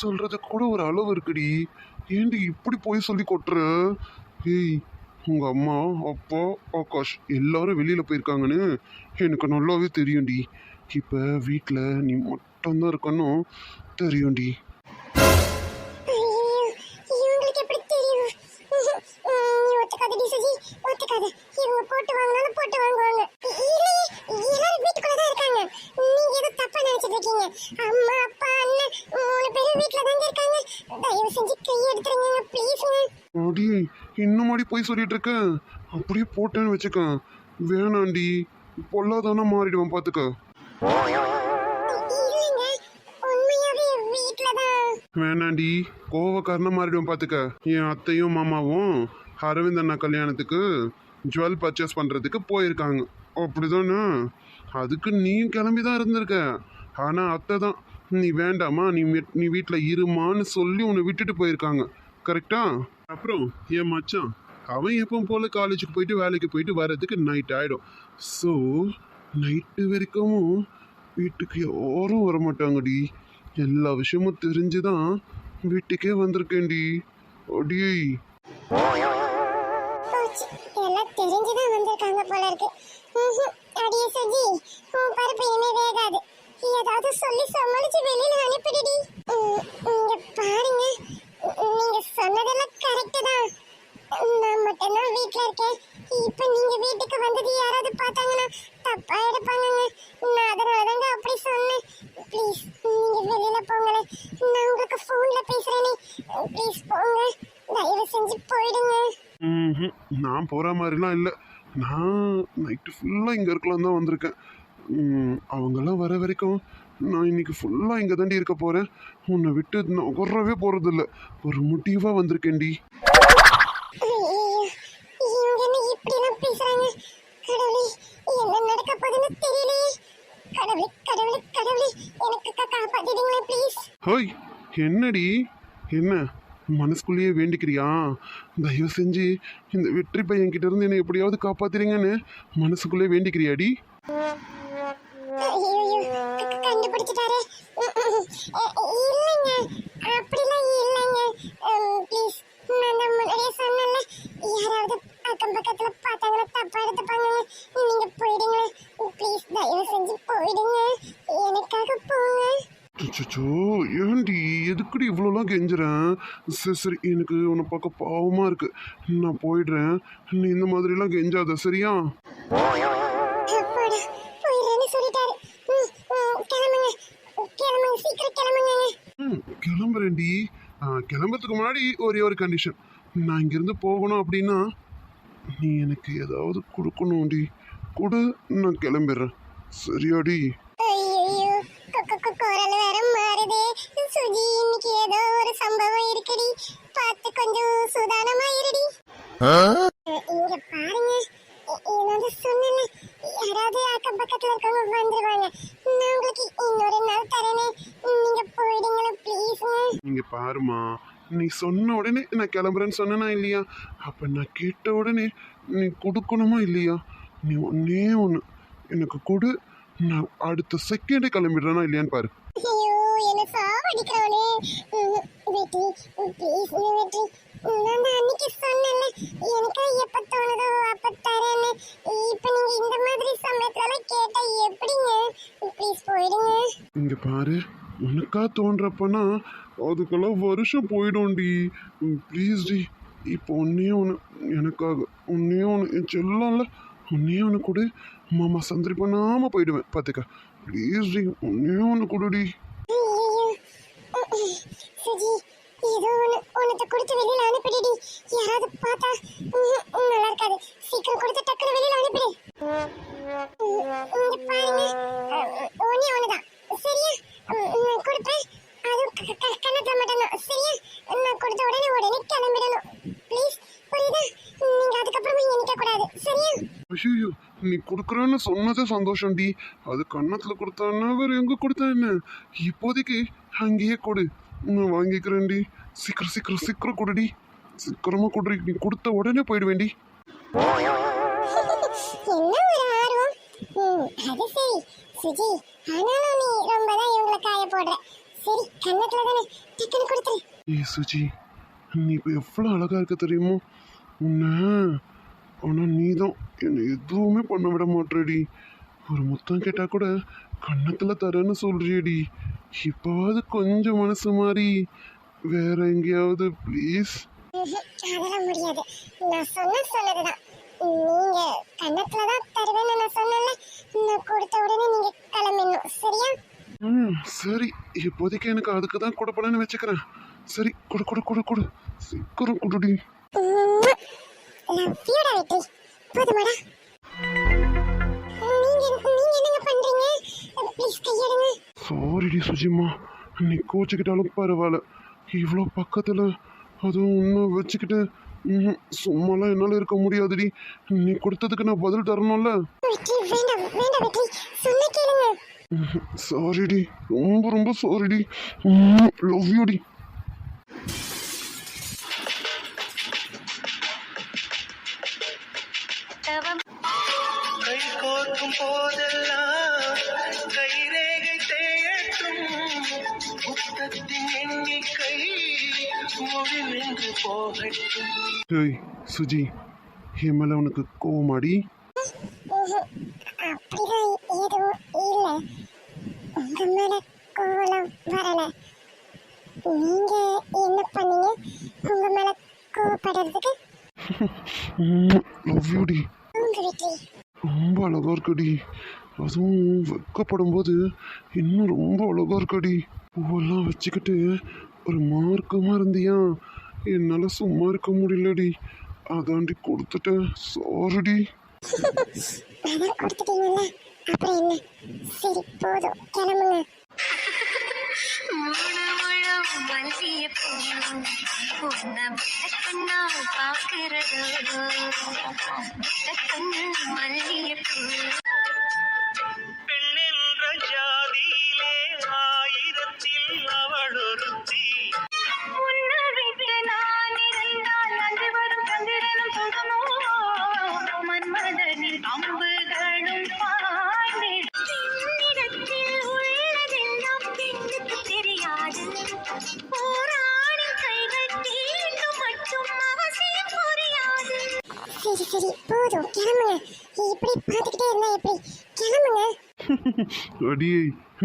பொய் கூட ஒரு அளவு இருக்குடி. ஏண்டி இப்படி பொய் சொல்லி கொட்டுற? ஏய் உங்க அம்மா அப்பா ஆகாஷ் எல்லாரும் வெளியில போயிருக்காங்கன்னு எனக்கு நல்லாவே தெரியும்டி. இப்ப வீட்டில் நீ மட்டும்தான் இருக்கணும். தெரியும்டி. மாடி போய் சொல்லிட்டு இருக்க அப்படியே போட்டேன்னு வச்சுக்க. வேணாண்டி. பொல்லாதானே மாறிடுவேன் பார்த்துக்க வேணாண்டி. கோவக்காரனா மாறிடுவேன் பார்த்துக்க என் அத்தையும் மாமாவும் அரவிந்த் அண்ணா கல்யாணத்துக்கு ஜுவல் பர்ச்சேஸ் பண்ணுறதுக்கு போயிருக்காங்க. அப்படிதானே? அதுக்கு நீ கிளம்பி தான் இருந்திருக்க. ஆனால் அத்தை தான் நீ வேண்டாமா? நீ நீ வீட்டில் இருமான்னு சொல்லி உன்னை விட்டுட்டு போயிருக்காங்க. கரெக்டா அப்புறம் என் மச்சான் அவன் எப்பவும் போல காலேஜுக்கு போயிட்டு வேலைக்கு போயிட்டு வர்றதுக்கு நைட் ஆகிடும் ஸோ நைட்டு வரைக்கும் வீட்டுக்கு யாரும் வர மாட்டாங்கடி எல்லா விஷயமும் தெரிஞ்சு தான் வீட்டுக்கே வந்திருக்கேன்டி. அடியே. போச்சு எல்லாம் தெரிஞ்சுதான் வந்திருக்காங்க போல இருக்கு. ம்ஹும். அடியே சுஜி உன் பருப்பு இனிமே வேகாது. ஏதாவது சொல்லி சமாளிச்சு வெளியில அனுப்பிடுடி. இங்க பாருங்க. நீங்க சொன்னதெல்லாம் கரெக்ட் தான். நான் மட்டும்தான் வீட்ல இருக்கேன். இப்ப நீங்க வீட்டுக்கு வந்தது யாராவது பார்த்தாங்கன்னா தப்பா எடுப்பாங்க நான் அதனால தாங்க அப்படி சொன்னேன். ப்ளீஸ் நீங்க வெளியில போங்களேன். நான் உங்களுக்கு ஃபோன்ல பேசுறேனே. ப்ளீஸ் போங்க. தயவு செஞ்சு போயிடுங்க. ம்ஹும். நான் போகிற மாதிரிலாம் இல்லை. நான் நைட்டு ஃபுல்லாக இங்கே இருக்கலாம் தான் வந்திருக்கேன். அவங்கெல்லாம் வர வரைக்கும் நான் இன்னைக்கு ஃபுல்லாக இங்கே தாண்டி இருக்க போகிறேன் உன்னை விட்டு நகரவே போகிறதில்ல ஒரு முடிவாக வந்திருக்கேன்டி. ஹோய் என்னடி? என்ன மனசுக்குள்ளேயே வேண்டிக்கிறியா? தயவு செஞ்சு இந்த வெற்றி பையன் கிட்ட இருந்து என்னை எப்படியாவது காப்பாத்துறீங்கன்னு மனசுக்குள்ளே வேண்டிக்கிறியாடி? கண்டுபிடிச்சிட்டாரு இல்லைங்க. அப்படிலாம் இல்லைங்க. ப்ளீஸ் நான் தான் முன்னாடியே சொன்னேன்ல. யாராவது அக்கம் பக்கத்தில் பார்த்தாங்கன்னா தப்பாக எடுத்துப்பாங்க நீங்கள் போயிடுங்களேன் ப்ளீஸ் தயவு செஞ்சு போயிடுங்க. எனக்காக போங்க. அச்சோ ஏன்டி எதுக்குடி இவ்வளோலாம் கெஞ்சுறேன்? சரி சரி எனக்கு உன்னை பார்க்க பாவமாக இருக்குது நான் போயிடுறேன். நீ இந்த மாதிரிலாம் கெஞ்சாத சரியா? கிளம்புறேன்டி. கிளம்புறதுக்கு முன்னாடி ஒரே ஒரு கண்டிஷன் நான் இங்கேருந்து போகணும் அப்படின்னா நீ எனக்கு ஏதாவது கொடுக்கணும்டி. கொடு நான் கிளம்பிடுறேன். சரியாடி. ஐயோ குரல் வேற மாறுதே. சுஜி இன்னைக்கு ஏதோ ஒரு சம்பவம் இருக்குடி. பார்த்து கொஞ்சம் சூதானமா இருடி இங்க பாருங்க. எ- என்னது சொன்னேன்ல யாராவது அக்கம் பக்கத்துல இருக்கவங்க வந்துருவாங்க. நான் உங்களுக்கு இன்னொரு நாள் தரேனே. இங்க பாருமா நீ சொன்ன உடனே நான் கிளம்புறேன்னு சொன்னனா இல்லையா? அப்ப நான் கேட்ட உடனே நீ கொடுக்கணுமா இல்லையா? நீ ஒன்னே ஒன்று எனக்கு கொடு. நான் அடுத்த செகண்டே கிளம்பிடுறேனா இல்லையான்னு பாரு. இங்க பாரு. உனக்கா தோன்றப்பனா அதுக்கெல்லாம் வருஷம் போயிடும்டி. Please D. இப்போ ஒன்னே ஒன்று எனக்காக ஒன்னே ஒன்று என் செல்லம்ல ஒன்னே ஒன்று கொடு. மாமா சந்திரி பண்ணாமல் போயிடுவேன் பார்த்துக்க ப்ளீஸ் டி ஒன்று கொடுடி. ஏதோ ஒன்று உனக்கு கொடுத்து வெளியில் அனுப்பிடுடி. யாராவது பார்த்தா நல்லா இருக்காது சீக்கிரம் கொடுத்து டக்குனு வெளியில அனுப்பிடு ம், இங்க பாருங்க ஒன்னே ஒண்ணுதான் சரியா ம், நான் கொடுப்பேன் அதுவும் க- க- கண்ணத்துல மட்டும்தான் சரியா நான் கொடுத்த உடனே உடனே கிளம்பிடணும் ப்ளீஸ் புரியுதா நீங்க அதுக்கப்புறமா எண்ணிக்க கூடாது சரியா ஐயோ நீ கொடுக்குறேன்னு சொன்னதே சந்தோஷம்டி அது கன்னத்தில் கொடுத்தான்னா வேற எங்கே கொடுத்தா என்ன இப்போதைக்கு அங்கேயே கொடு. நான் வாங்கிக்கிறேன்டி சீக்கிரம் சீக்கிரம் சீக்கிரம் கொடுடி சீக்கிரமாக கொடுறி நீ கொடுத்த உடனே போயிடுவேண்டி அது சரி. சுஜி ஆனாலும் நீ ரொம்ப தான் இவங்களை காய போடுற. சரி கண்ணத்துல தானே. டக்குன்னு கொடுத்துரு. ஏ சுஜி நீ இப்போ எவ்வளோ அழகா இருக்க தெரியுமோ? உன்னை. ஆனால் நீ தான் என்னை எதுவுமே பண்ண விட மாட்டேடி ஒரு முத்தம் கேட்டால் கூட கன்னத்தில் தரேன்னு சொல்றியடி. இப்போவாவது கொஞ்சம் மனசு மாறி வேற எங்கேயாவது ப்ளீஸ் அதெல்லாம் முடியாது. நான் சொன்ன சொன்னதுதான். நீங்க கண்ணத்துல தான் தருவேன்னு நான் சொன்னேன்ல. நான் கொடுத்த உடனே நீங்க கிளம்பிடணும். சரியா? ம் சரி. இப்போதைக்கு எனக்கு அதுக்கு தான் கொடுப்பலன்னு வச்சுக்கிறேன். சரி கொடு கொடு கொடு கொடு. சீக்கிரம் கொடுடி. லவ் யூடா வெற்றி போதுமாடா. சாரிடி சுஜிமா நீ கோச்சிக்கிட்டாலும் பரவாயில்ல. இவ்வளோ பக்கத்தில் அதுவும் இன்னும் வச்சுக்கிட்டு சும்மாலாம் என்னால் இருக்க முடியாதுடி. நீ கொடுத்ததுக்கு நான் பதில் தரணும்ல. சாரிடி ரொம்ப ரொம்ப சாரிடி லவ் யூடி போகட்டும் ஹேய் சுஜி என் மேல உனக்கு கோவமாடி? ம்ஹும், எதுவும் உங்க மேல கோவம் வரல நீங்க என்ன பண்ணீங்க உங்க மேல கோவப்படுறதுக்கு லவ் யூடி ரொம்ப அழகா இருக்குடி. அதுவும் வெக்கப்படும் போது இன்னும் ரொம்ப அழகா இருக்குடி. பூவெல்லாம் வச்சுக்கிட்டு ஒரு மார்க்கமா இருந்தியா என்னால சும்மா இருக்க முடியலடி. அதாண்டி கொடுத்துட்டேன். சாரிடி அப்புறம் என்ன? சரி போதும். கிளம்புங்க. மூணு சரி சரி போதும். கிளம்புங்க. இப்படி பார்த்துக்கிட்டே இருந்தா எப்படி? கிளம்புங்க. அடியே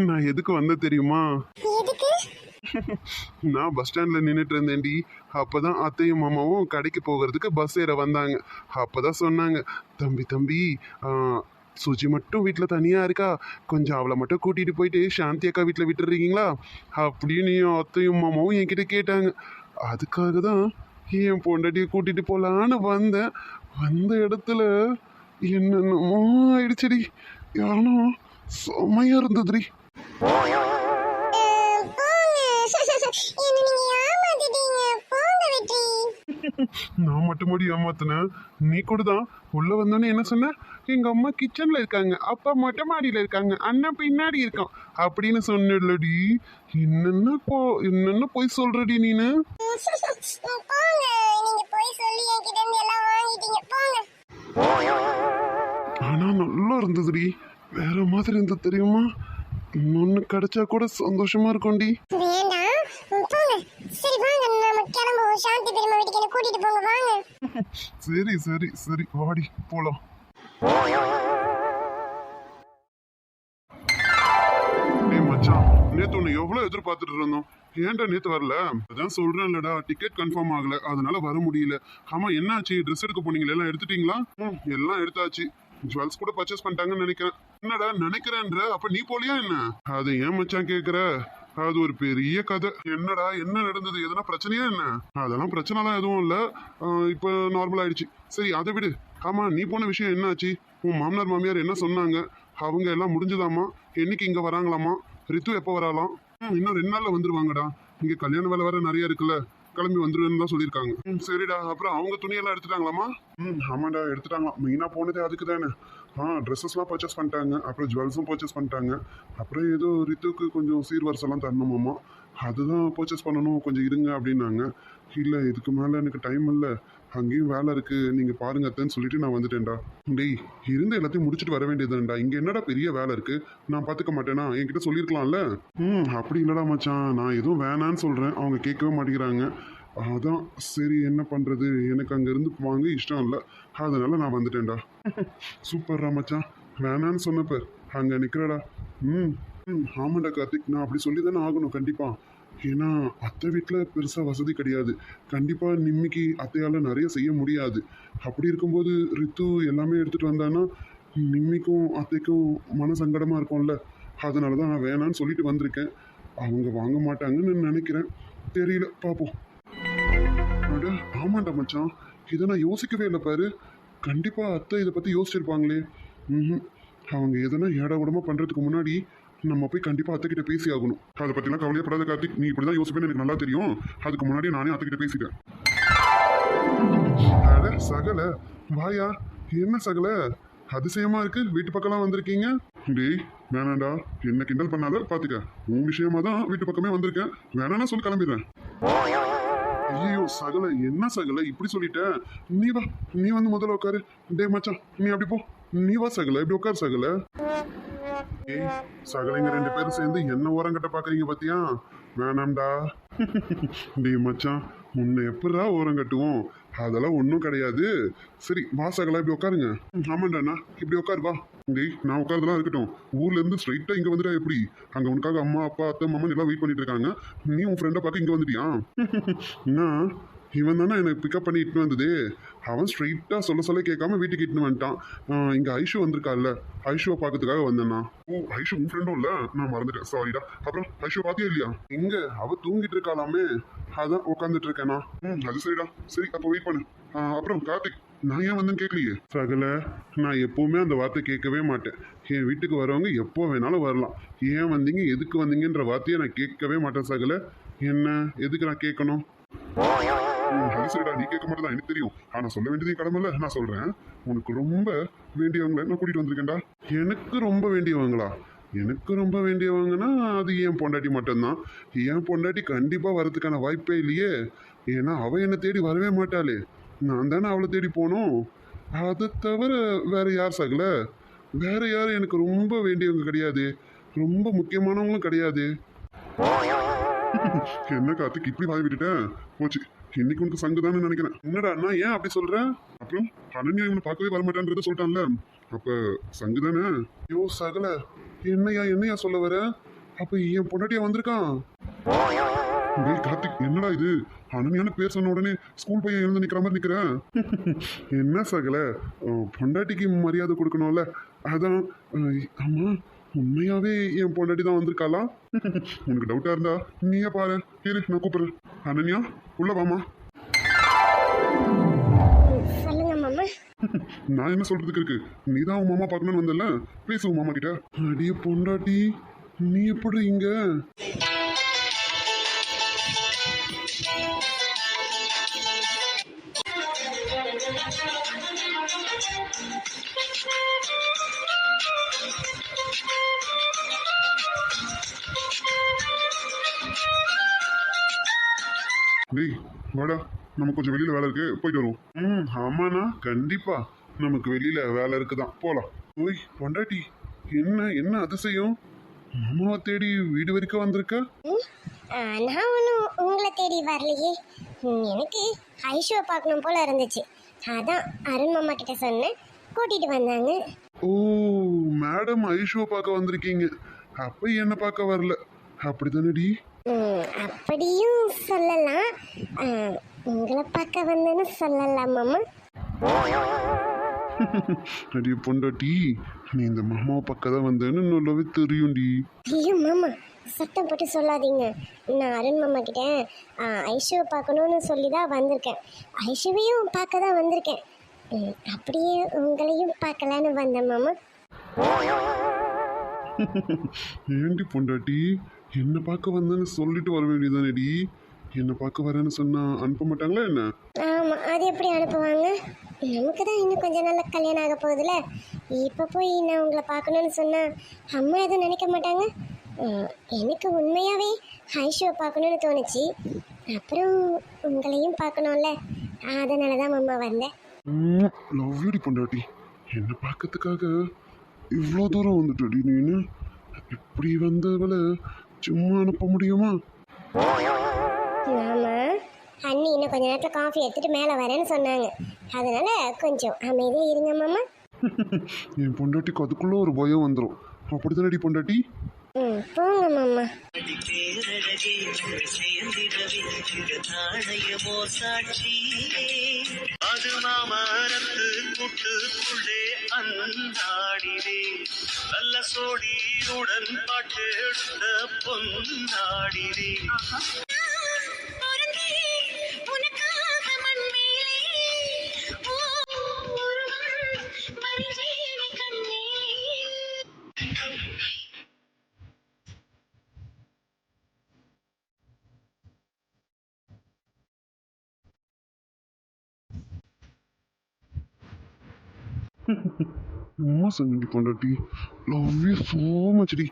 நான் எதுக்கு வந்த தெரியுமா? எதுக்கு? நான் பஸ் ஸ்டாண்டில் நின்றுட்டு இருந்தேன்டி. அப்பதான் அத்தையும் மாமாவும் கடைக்கு போகிறதுக்கு பஸ் ஏற வந்தாங்க. அப்பதான் சொன்னாங்க தம்பி தம்பி சுஜி மட்டும் வீட்டில் தனியாக இருக்கா? கொஞ்சம் அவளை மட்டும் கூட்டிகிட்டு போயிட்டு சாந்தி அக்கா வீட்டில் விட்டுறீங்களா? அப்படின்னு என் அத்தையும் மாமாவும் என்கிட்ட கேட்டாங்க. அதுக்காக தான் என் பொண்டாட்டியை கூட்டிகிட்டு போகலான்னு வந்தேன். வந்த இடத்துல என்னென்னமோ ஆயிடுச்சுடி. யானோ செம்மையாக இருந்ததுடி. நான் மட்டும் முடி ஏமாத்தினேன்? நீ கூட தான் உள்ள வந்தோன்னே என்ன சொன்ன? எங்க அம்மா கிச்சன்ல இருக்காங்க. அப்பா மொட்டை மாடியில இருக்காங்க. அண்ணன் பின்னாடி இருக்கான். அப்படின்னு சொன்னடி என்னென்ன போ என்னென்ன போய் சொல்றடி நீனு? ஆனா நல்லா இருந்ததுடி. வேற மாதிரி இருந்தது தெரியுமா? இன்னொன்னு கிடைச்சா கூட சந்தோஷமா இருக்கும்டி. சரி சரி சரி. வாடி போலாம். ஏய் மச்சான் நேத்து உன்னை எவ்வளவு எதிர்பார்த்துட்டு இருந்தோம். ஏன்டா நேத்து வரல? அதான் சொல்றேன்லடா டிக்கெட் கன்ஃபார்ம் ஆகல. அதனால வர முடியல. ஆமா என்னாச்சு? ட்ரெஸ் எடுக்க போனீங்களா எல்லாம் எடுத்துட்டீங்களா? ம், எல்லாம் எடுத்தாச்சு. ஜுவல்ஸ் கூட பர்ச்சேஸ் பண்ணிட்டாங்கன்னு நினைக்கிறேன். என்னடா நினைக்கிறேன்ற? அப்ப நீ போலியா என்ன? அது ஏன் மச்சான் கேக்குற? அது ஒரு பெரிய கதை. என்னடா என்ன நடந்தது? எதனா பிரச்சனையா என்ன? அதெல்லாம் பிரச்சனைலாம் எதுவும் இல்லை. இப்போ நார்மல் ஆயிடுச்சு. சரி அதை விடு. ஆமாம் நீ போன விஷயம் என்னாச்சு? உன் மாமனார் மாமியார் என்ன சொன்னாங்க? அவங்க எல்லாம் முடிஞ்சுதாமா? என்னைக்கு இங்கே வராங்களாமா? ரித்து எப்போ வராலாம் ம், இன்னும் ரெண்டு நாளில் வந்துருவாங்கடா. இங்கே கல்யாண வேலை வேற நிறைய இருக்குல்ல. கிளம்பி வந்துருவேன்னு தான் சொல்லியிருக்காங்க. ம், சரிடா. அப்புறம் அவங்க துணியெல்லாம் எடுத்துட்டாங்களாமா? ம் ஆமாடா எடுத்துட்டாங்களாம் மெயினாக போனதே அதுக்கு தானே. ஆ ட்ரெஸ்ஸஸ்லாம் பர்ச்சேஸ் பண்ணிட்டாங்க. அப்புறம் ஜுவல்ஸும் பர்ச்சேஸ் பண்ணிட்டாங்க. அப்புறம் ஏதோ ரித்துக்கு கொஞ்சம் சீர்வரிசெல்லாம் தரணுமாமா? அதுதான் பர்ச்சேஸ் பண்ணணும். கொஞ்சம் இருங்க அப்படின்னாங்க. இல்லை இதுக்கு மேலே எனக்கு டைம் இல்லை. அங்கேயும் வேலை இருக்கு. நீங்கள் பாருங்க அத்தைன்னு சொல்லிட்டு நான் வந்துட்டேன்டா. டேய் இருந்த எல்லாத்தையும் முடிச்சுட்டு வர வேண்டியதுடா இங்கே என்னடா பெரிய வேலை இருக்கு? நான் பார்த்துக்க மாட்டேனா? என்கிட்ட சொல்லியிருக்கலாம்ல ம் அப்படி இல்லடா மச்சான். நான் எதுவும் வேணான்னு சொல்கிறேன் அவங்க கேட்கவே மாட்டேங்கிறாங்க. அதான் சரி என்ன பண்ணுறது எனக்கு அங்கேருந்து வாங்க இஷ்டம் இல்லை. அதனால நான் வந்துட்டேன்டா. சூப்பர்ரா மச்சான். வேணான்னு சொன்னப்ப அங்கே நிற்கிறடா ம் ம் ஆமாண்டா கார்த்திக். நான் அப்படி சொல்லி தானே ஆகணும். கண்டிப்பாக ஏன்னா அத்தை வீட்டில் பெருசாக வசதி கிடையாது. கண்டிப்பாக நிம்மிக்கு அத்தையால் நிறைய செய்ய முடியாது. அப்படி இருக்கும்போது ரித்து எல்லாமே எடுத்துகிட்டு வந்தான்னா நிம்மிக்கும் அத்தைக்கும் மன சங்கடமாக இருக்கும்ல. அதனால தான் நான் வேணான்னு சொல்லிட்டு வந்திருக்கேன். அவங்க வாங்க மாட்டாங்கன்னு நினைக்கிறேன். தெரியல பார்ப்போம் அட ஆமாண்டா மச்சான். இதை நான் யோசிக்கவே இல்லை பாரு. கண்டிப்பாக அத்தை இதை பற்றி யோசிச்சிருப்பாங்களே. ம் அவங்க எதனா ஏடா கூடமா பண்ணுறதுக்கு முன்னாடி நம்ம போய் கண்டிப்பாக அத்தைகிட்ட பேசி ஆகணும். அதை பற்றிலாம் கவலையப்படாத கார்த்திக் நீ இப்படி தான் யோசிப்பேன்னு எனக்கு நல்லா தெரியும். அதுக்கு முன்னாடி நானே அத்தைகிட்ட பேசிட்டேன். அட சகல வாயா என்ன சகல? அதிசயமா இருக்கு வீட்டு பக்கம்லாம் வந்திருக்கீங்க? டேய் வேணாண்டா என்ன கிண்டல் பண்ணாத பாத்துக்க. உன் விஷயமா தான் வீட்டு பக்கமே வந்திருக்கேன். வேணாம்னா சொல்லி கிளம்பிடுறேன். ஐயோ சகல என்ன சகல? இப்படி சொல்லிட்ட. நீ வா நீ வந்து முதல்ல உட்காரு. டேய் மச்சான் நீ அப்படி போ. நீ வா சகல. இப்படி உட்காரு சகல. ஏய் சகலைங்க ரெண்டு பேரும் சேர்ந்து என்ன ஓரங்கட்ட பாக்குறீங்க பாத்தியா? வேணாம்டா. டேய் மச்சான் உன்னை எப்படா ஓரம் கட்டுவோம் அதெல்லாம் ஒன்றும் கிடையாது. சரி வா சகலா இப்படி உட்காருங்க. ஆமாண்டாண்ணா இப்படி உட்காரு வா. டேய் நான் உட்காரதெல்லாம் இருக்கட்டும். ஊர்ல இருந்து ஸ்ட்ரைட்டா இங்க வந்துட்டா எப்படி? அங்க உனக்காக அம்மா அப்பா அத்தை மாமா எல்லாம் வெயிட் பண்ணிட்டு இருக்காங்க. நீ உன் ஃப்ரெண்டை பார்க்க இங்க வந்துட்டியா? என்ன இவன் தானே எனக்கு பிக்கப் பண்ணி இட்டுன்னு வந்தது. அவன் ஸ்ட்ரைட்டாக சொல்ல சொல்ல கேட்காம வீட்டுக்கு இட்டுன்னு வந்துட்டான். இங்கே ஐஷு வந்திருக்கால்ல. ஐஷுவை பார்க்கறதுக்காக வந்தேண்ணா. ஓ ஐஷு உன் ஃப்ரெண்டும் இல்லை? நான் மறந்துட்டேன். சாரிடா அப்புறம் ஐஷு பார்த்தியா இல்லையா? எங்கே அவள் தூங்கிட்டு இருக்காளாமே. அதான் உட்காந்துட்டு இருக்கேனா ம் அது சரிடா. சரி அப்போ வெயிட் பண்ணு. அப்புறம் கார்த்திக் நான் ஏன் வந்தேன்னு கேட்கலையே? சகல நான் எப்பவுமே அந்த வார்த்தை கேட்கவே மாட்டேன். என் வீட்டுக்கு வரவங்க எப்போ வேணாலும் வரலாம். ஏன் வந்தீங்க எதுக்கு வந்தீங்கன்ற வார்த்தையை நான் கேட்கவே மாட்டேன் சகல. என்ன எதுக்கு நான் கேட்கணும்? அது சரிடா நீ கேட்க மாட்டேதான் எனக்கு தெரியும். ஆனால் சொல்ல வேண்டியது கடமை நான் சொல்கிறேன் உனக்கு ரொம்ப வேண்டியவங்களை நான் கூட்டிகிட்டு வந்திருக்கேன்டா. எனக்கு ரொம்ப வேண்டியவங்களா? எனக்கு ரொம்ப வேண்டியவங்கன்னா அது என் பொண்டாட்டி மட்டும்தான். என் பொண்டாட்டி கண்டிப்பாக வரதுக்கான வாய்ப்பே இல்லையே. ஏன்னா அவள் என்னை தேடி வரவே மாட்டாளே. நான் தானே அவளை தேடி போகணும் அதை தவிர வேறு யார் சகல? வேறு யாரும் எனக்கு ரொம்ப வேண்டியவங்க கிடையாது. ரொம்ப முக்கியமானவங்களும் கிடையாது. என்ன காத்துக்கு இப்படி வாய் விட்டுட்டேன் போச்சு. இன்னைக்கு உனக்கு சங்குதானே நினைக்கிறேன். என்னடா அண்ணா ஏன் அப்படி சொல்ற? அப்புறம் அனன்யா இவனை பார்க்கவே வரமாட்டான்றத சொல்லிட்டான்ல? அப்ப சங்கு தானே? ஐயோ சகல என்னையா என்னையா சொல்ல வர? அப்ப என் பொண்டாட்டியா வந்திருக்கான். டேய் கார்த்திக் என்னடா இது? அனன்யான பேர் சொன்ன உடனே ஸ்கூல் பையன் எழுந்து நிக்கிற மாதிரி நிக்கிறேன் என்ன சகல பொண்டாட்டிக்கு மரியாதை கொடுக்கணும்ல? அதான் அஹ், ஆமா உண்மையாவே என் பொண்டாட்டி தான் வந்திருக்காளா? உனக்கு டவுட்டா இருந்தா நீயே பாரு. இரு நான் கூப்பிடுறேன். அனன்யா? உள்ள வாமா சொல்லுங்க மாமா. நான் என்ன சொல்றதுக்கு இருக்கு? நீ தான் உன் மாமா பார்க்கணும்னு வந்தல பேசு உன் மாமா கிட்ட. அடிய பொண்டாட்டி நீ எப்படி இங்க? டேய் வாடா நமக்கு கொஞ்சம் வெளியில வேலை இருக்கு போயிட்டு வருவோம். ம் ஆமாண்ணா கண்டிப்பா. நமக்கு வெளியில வேலை இருக்குதான். போலாம். ஓய் பொண்டாட்டி என்ன என்ன அதிசயம்? மாமாவை தேடி வீடு வரைக்கும் வந்திருக்க? நான் ஒன்றும் உங்களை தேடி வரலையே. எனக்கு ஐஷுவை பார்க்கணும் போல இருந்துச்சு. அதான் அருண் மாமா கிட்ட சொன்னேன். கூட்டிட்டு வந்தாங்க. ஓ மேடம் ஐஷுவை பார்க்க வந்திருக்கீங்க. அப்ப என்ன பார்க்க வரல. அப்படிதானடி அப்படியும் சொல்லலாம். உங்களை பார்க்க வந்தேன்னு சொல்லலாம் மாமா அடிய பொண்டாட்டி நீ இந்த மாமாவை பக்கம் தான் வந்தேன்னு நல்லாவே தெரியும்டி. ஐயோ மாமா சத்தம் போட்டு சொல்லாதீங்க. நான் அருண் மாமா கிட்ட ஐஷுவை பார்க்கணும்னு சொல்லி தான் வந்திருக்கேன். ஐஷுவையும் பார்க்க தான் வந்திருக்கேன். அப்படியே உங்களையும் பார்க்கலான்னு வந்தேன் மாமா. ஏண்டி பொண்டாட்டி? என்ன பார்க்க வந்தேன்னு சொல்லிட்டு வர வேண்டியதானடி என்ன பார்க்க வரேன்னு சொன்னா அனுப்ப மாட்டாங்களா என்ன? ஆமாம் அது எப்படி அனுப்புவாங்க? நமக்கு தான் இன்னும் கொஞ்ச நாள்ல கல்யாணம் ஆக போகுதுல இப்போ போய் நான் உங்களை பார்க்கணும்னு சொன்னால் அம்மா எதுவும் நினைக்க மாட்டாங்க? எனக்கு உண்மையாவே ஐஷுவை பார்க்கணும்னு தோணுச்சு. அப்புறம் உங்களையும் பார்க்கணும்ல. அதனால தான் மாமா வந்தேன் லவ் யூடி பொண்டாட்டி. என்னை பார்க்கறதுக்காக இவ்வளோ தூரம் வந்துட்டடி நீனு. இப்படி வந்தவளை சும்மா அனுப்ப முடியுமா? மாமா அண்ணி இன்னும் கொஞ்ச நேரத்தில் காஃபி எடுத்துட்டு மேலே வரேன்னு சொன்னாங்க. அதனால கொஞ்சம் அமைதியாக இருங்க மாமா. என் பொண்டாட்டிக்கு அதுக்குள்ள ஒரு பயம் வந்துடும் அப்படித்தானடி பொண்டாட்டி? ம் போங்க மாமா. அது மாமரத்து கூட்டுக்குள்ளே அந்நாடிலே நல்ல சோடியுடன் பாட்டு எடுத்த பொன்னாடிலே சொன்னடி பொண்டாட்டி. லவ் யூ ஸோ மச் டி.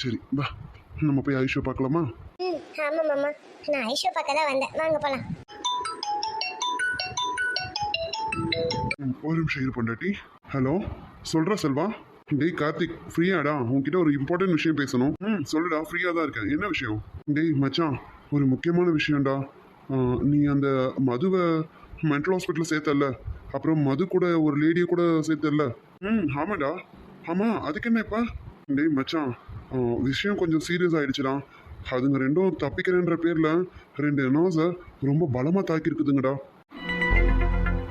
சரி வா. நம்ம போய் ஐஷோ பார்க்கலாமா? ம் ஆமாம் மாமா. நான் ஐஷோ பார்க்க தான் வந்தேன். வாங்க போகலாம் ஒரு நிமிஷம் இரு பொண்டாட்டி. ஹலோ சொல்கிறா செல்வா. டேய் கார்த்திக் ஃப்ரீயாடா? உன்கிட்ட ஒரு இம்பார்ட்டன்ட் விஷயம் பேசணும். ம் சொல்லுடா ஃப்ரீயாக தான் இருக்கேன். என்ன விஷயம்? டேய் மச்சான் ஒரு முக்கியமான விஷயம்டா. நீ அந்த மதுவை மென்டல் ஹாஸ்பிட்டலில் சேர்த்தல்ல. அப்புறம் மது கூட ஒரு லேடியை கூட சேர்த்தல்ல ம் ஆமாடா. ஆமாம் அதுக்கு என்னப்பா? டேய் மச்சான் விஷயம் கொஞ்சம் சீரியஸ் ஆயிடுச்சுடா. அதுங்க ரெண்டும் தப்பிக்கிறேன்ற பேரில் ரெண்டு நோஸை ரொம்ப பலமாக தாக்கியிருக்குதுங்கடா.